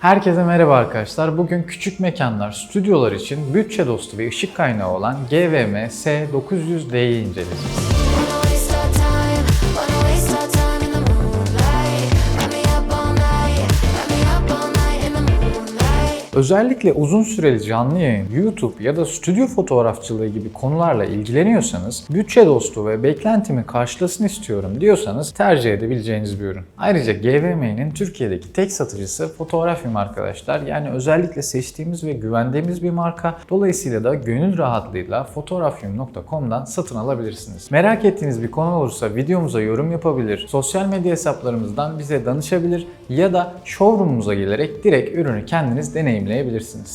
Herkese merhaba arkadaşlar. Bugün küçük mekanlar, stüdyolar için bütçe dostu ve ışık kaynağı olan GVM S900D'yi inceleyeceğiz. Özellikle uzun süreli canlı yayın, YouTube ya da stüdyo fotoğrafçılığı gibi konularla ilgileniyorsanız, bütçe dostu ve beklentimi karşılasın istiyorum diyorsanız tercih edebileceğiniz bir ürün. Ayrıca GVM'nin Türkiye'deki tek satıcısı Fotoğrafyum arkadaşlar. Yani özellikle seçtiğimiz ve güvendiğimiz bir marka. Dolayısıyla da gönül rahatlığıyla fotoğrafyum.com'dan satın alabilirsiniz. Merak ettiğiniz bir konu olursa videomuza yorum yapabilir, sosyal medya hesaplarımızdan bize danışabilir ya da showroom'umuza gelerek direkt ürünü kendiniz deneyimleyebilirsiniz.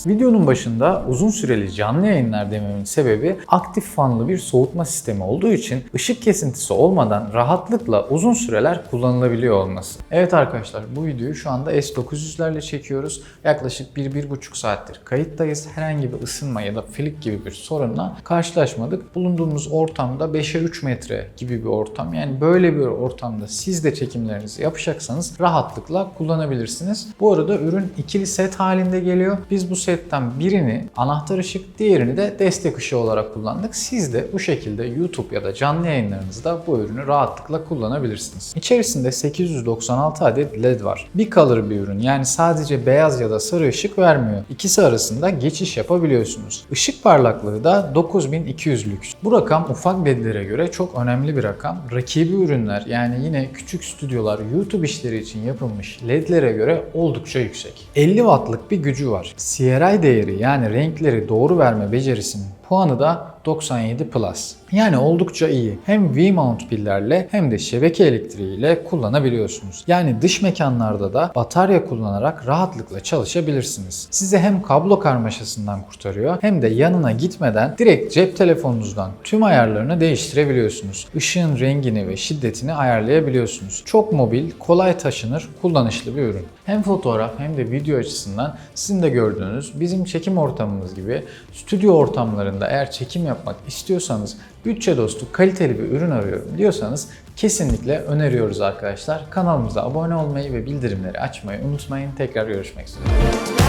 Videonun başında uzun süreli canlı yayınlar dememin sebebi aktif fanlı bir soğutma sistemi olduğu için ışık kesintisi olmadan rahatlıkla uzun süreler kullanılabiliyor olması. Evet arkadaşlar bu videoyu şu anda S900'lerle çekiyoruz. Yaklaşık 1-1,5 saattir kayıttayız. Herhangi bir ısınma ya da flick gibi bir sorunla karşılaşmadık. Bulunduğumuz ortamda 5'e 3 metre gibi bir ortam. Yani böyle bir ortamda siz de çekimlerinizi yapacaksanız rahatlıkla kullanabilirsiniz. Bu arada ürün ikili set halinde geliyor. Biz bu setten birini anahtar ışık, diğerini de destek ışığı olarak kullandık. Siz de bu şekilde YouTube ya da canlı yayınlarınızda bu ürünü rahatlıkla kullanabilirsiniz. İçerisinde 896 adet LED var. Bir color bir ürün yani sadece beyaz ya da sarı ışık vermiyor. İkisi arasında geçiş yapabiliyorsunuz. Işık parlaklığı da 9200 lüks. Bu rakam ufak LED'lere göre çok önemli bir rakam. Rakibi ürünler yani yine küçük stüdyolar YouTube işleri için yapılmış LED'lere göre oldukça yüksek. 50 wattlık bir gücü var. CRI değeri yani renkleri doğru verme becerisinin puanı da 97 Plus. Yani oldukça iyi. Hem V-mount pillerle hem de şebeke elektriğiyle kullanabiliyorsunuz. Yani dış mekanlarda da batarya kullanarak rahatlıkla çalışabilirsiniz. Size hem kablo karmaşasından kurtarıyor hem de yanına gitmeden direkt cep telefonunuzdan tüm ayarlarını değiştirebiliyorsunuz. Işığın rengini ve şiddetini ayarlayabiliyorsunuz. Çok mobil, kolay taşınır, kullanışlı bir ürün. Hem fotoğraf hem de video açısından sizin de gördüğünüz bizim çekim ortamımız gibi stüdyo ortamlarında eğer çekim yapmak istiyorsanız bütçe dostu kaliteli bir ürün arıyorum diyorsanız kesinlikle öneriyoruz arkadaşlar. Kanalımıza abone olmayı ve bildirimleri açmayı unutmayın. Tekrar görüşmek üzere.